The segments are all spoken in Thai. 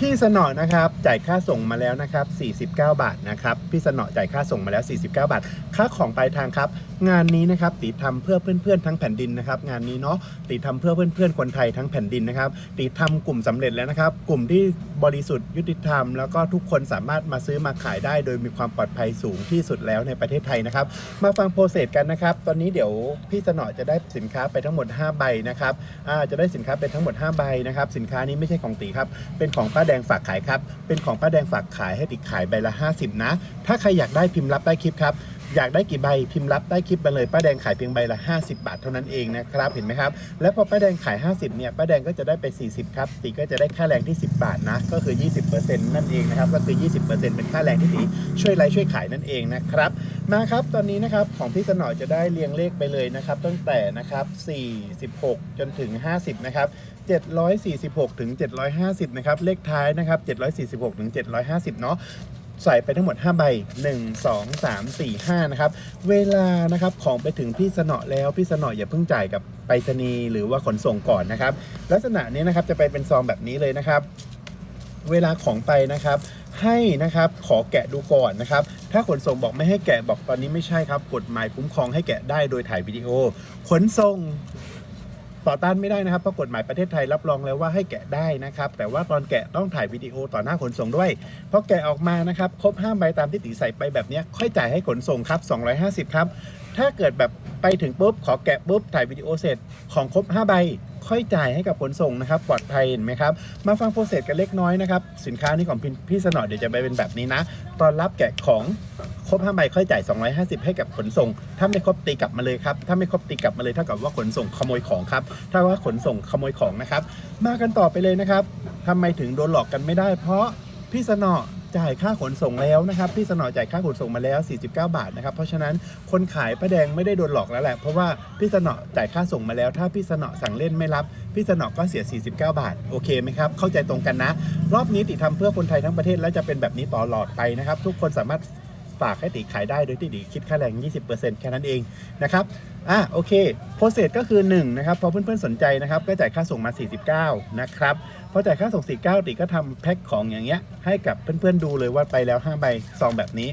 พี่สนอนะครับจ่ายค่าส่งมาแล้วนะครับ 49 บาทนะครับพี่สนอจ่ายค่าส่งมาแล้ว 49 บาท ค่าของปลายทางครับ งานนี้นะครับตีทำเพื่อเพื่อนๆทั้งแผ่นดินนะครับ งานนี้เนาะตีทำเพื่อเพื่อนๆคนไทยทั้งแผ่นดินนะครับตีทำกลุ่มสำเร็จแล้วนะครับ กลุ่มที่บริสุทธิ์ยุติธรรม แล้วก็ทุกคนสามารถมาซื้อมาขายได้ โดยมีความปลอดภัยสูงที่สุดแล้วในประเทศไทยนะครับ มาฟังโปรเซสกันนะครับ ตอนนี้เดี๋ยวพี่สนอจะได้สินค้าไปทั้งหมด 5 ใบนะครับจะได้สินค้าไปทั้งหมด 5 ใบนะครับ สินค้านี้ไม่ใช่ของตีครับเป็นของป้าแดงฝากขายครับ เป็นของป้าแดงฝากขายให้ติดขายใบละ 50 นะ ถ้าใครอยากได้พิมพ์รับได้คลิปครับ อยากได้กี่ใบพิมพ์รับได้คลิปไปเลยป้าแดงขายเพียงใบละ 50 บาทเท่านั้นเองนะครับเห็นไหมครับ แล้วพอป้าแดงขาย 50เนี่ยป้าแดงก็จะได้ไป 40 ครับตีก็จะได้ค่าแรงที่ 10 บาทนะ ก็คือ 20%นั่นเองนะครับก็คือ 20%เป็นค่าแรงที่ตีช่วยไลฟ์ช่วยขายนั่นเองนะครับ มาครับตอนนี้นะครับของพี่สนอจะได้เรียงเลขไปเลยนะครับ ตั้งแต่นะครับ46 จนถึง 50 นะครับ 746 ถึง 750 นะครับ เลขท้ายนะครับ 746 ถึง 750 เนาะใส่ไปทั้งหมด 5 ใบ 1 2 3 4 5 นะครับ เวลานะครับของไปถึงพี่สนอแล้ว พี่สนออย่าเพิ่งจ่ายกับไปรษณีย์หรือว่าขนส่งก่อนนะครับ ลักษณะนี้นะครับจะไปเป็นซองแบบนี้เลยนะครับ เวลาของไปนะครับให้นะครับขอแกะดูก่อนนะครับ ถ้าขนส่งบอกไม่ให้แกะบอกตอนนี้ไม่ใช่ครับ กฎหมายคุ้มครองให้แกะได้โดยถ่ายวิดีโอ ขนส่ง ต่อต้านไม่ได้นะครับเพราะกฎหมายประเทศไทยรับรองแล้วว่าให้แกะได้นะครับ แต่ว่าตอนแกะต้องถ่ายวิดีโอต่อหน้าขนส่งด้วยพอแกะออกมานะครับครบ5ใบตามที่ติใส่ไปแบบนี้ค่อยจ่ายให้ขนส่งครับ 250 ครับ ถ้าเกิดแบบไปถึงปุ๊บขอแกะปุ๊บถ่ายวิดีโอเสร็จของครบ5ใบค่อยจ่ายให้กับขนส่งนะครับปลอดภัยเห็นไหมครับ มาฟังโปรเซสกันเล็กน้อยนะครับ สินค้านี้ของพี่พี่สนอเดี๋ยวจะไปเป็นแบบนี้นะ ตอนรับแกะของ ครบ5ใบค่อยจ่าย 250 ให้กับขนส่ง ถ้าไม่ครบตีกลับมาเลยครับ ถ้าไม่ครบตีกลับมาเลยเท่ากับว่าขนส่งขโมยของครับ ถ้าว่าขนส่งขโมยของนะครับ มากันต่อไปเลยนะครับทำไมถึงโดนหลอกกันไม่ได้ เพราะพี่สนอจ่ายค่าขนส่งแล้วนะครับ พี่สนอจ่ายค่าขนส่งมาแล้ว 49 บาทนะครับ เพราะฉะนั้นคนขายป้าแดงไม่ได้โดนหลอกแล้วแหละ เพราะว่าพี่สนอจ่ายค่าส่งมาแล้ว ถ้าพี่สนอสั่งเล่นไม่รับ พี่สนอก็เสีย 49 บาท โอเคไหมครับ เข้าใจตรงกันนะ รอบนี้ติทำเพื่อคนไทยทั้งประเทศแล้วจะเป็นแบบนี้ต่อหลอดไปนะครับ ทุกคนสามารถ ฝากให้ติขายได้โดยที่ติคิดค่าแรง 20%แค่นั้นเองนะครับอะโอเคโปรเซสก็คือ1นะครับพอเพื่อนๆสนใจนะครับก็จ่ายค่าส่งมา 49นะครับพอจ่ายค่าส่ง 49ติก็ทำแพ็คของอย่างเงี้ยให้กับเพื่อนๆดูเลยว่าไปแล้ว5ใบซองแบบนี้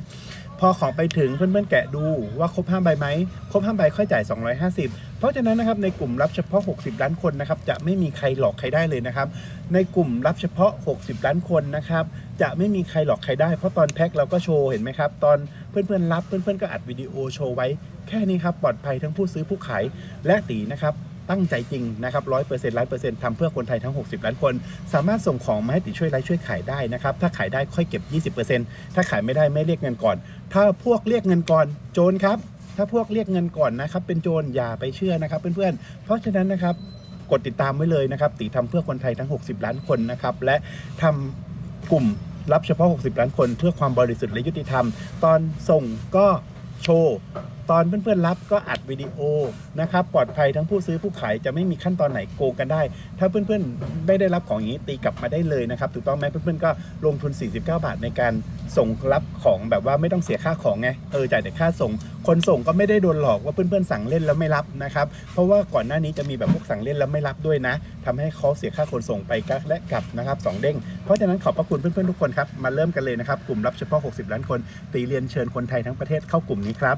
พอของไปถึงเพื่อนๆแกะดูว่าครบ5ใบไหมครบ5ใบค่อยจ่าย 250 เพราะฉะนั้นนะครับในกลุ่มรับเฉพาะ 60 ล้านคนนะครับจะไม่มีใครหลอกใครได้เลยนะครับ ในกลุ่มรับเฉพาะ 60 ล้านคนนะครับจะไม่มีใครหลอกใครได้เพราะตอนแพ็คเราก็โชว์เห็นไหมครับ ตอนเพื่อนๆรับเพื่อนๆก็อัดวิดีโอโชว์ไว้ แค่นี้ครับปลอดภัยทั้งผู้ซื้อผู้ขายและตีนะครับ ตั้งใจจริงนะครับร้อยเปอร์เซ็นต์ร้อยเปอร์เซ็นต์ทำเพื่อคนไทยทั้ง 60 ล้านคน สามารถส่งของมาให้ติช่วยไลฟ์ช่วยขายได้นะครับ ถ้าขายได้ค่อยเก็บ 20%ถ้าขายไม่ได้ไม่เรียกเงินก่อน ถ้าพวกเรียกเงินก่อนโจรครับ ถ้าพวกเรียกเงินก่อนนะครับเป็นโจรอย่าไปเชื่อนะครับเพื่อนๆ เพราะฉะนั้นนะครับกดติดตามไว้เลยนะครับตีทำเพื่อคนไทยทั้ง 60 ล้านคนนะครับและทำกลุ่มรับเฉพาะ 60 ล้านคน เพื่อความบริสุทธิ์และยุติธรรม ตอนส่งก็โชว์ตอนเพื่อนๆรับก็อัดวิดีโอนะครับปลอดภัยทั้งผู้ซื้อผู้ขายจะไม่มีขั้นตอนไหนโกงกันได้ ถ้าเพื่อนๆไม่ได้รับของอย่างนี้ตีกลับมาได้เลยนะครับถูกต้องไหมเพื่อนๆก็ลงทุน 49 บาทในการส่งรับของแบบว่าไม่ต้องเสียค่าของไงเออจ่ายแต่ค่าส่ง คนส่งก็ไม่ได้โดนหลอกว่าเพื่อนๆสั่งเล่นแล้วไม่รับนะครับเพราะว่าก่อนหน้านี้จะมีแบบพวกสั่งเล่นแล้วไม่รับด้วยนะทำให้เขาเสียค่าขนส่งไปกัและกลับนะครับสองเด้งเพราะฉะนั้นขอบพระคุณเพื่อนๆทุกคนครับมาเริ่มกันเลยนะครับกลุ่มรับเฉพาะ 60 ล้านคนตีเรียนเชิญคนไทยทั้งประเทศเข้ากลุ่มนี้ครับ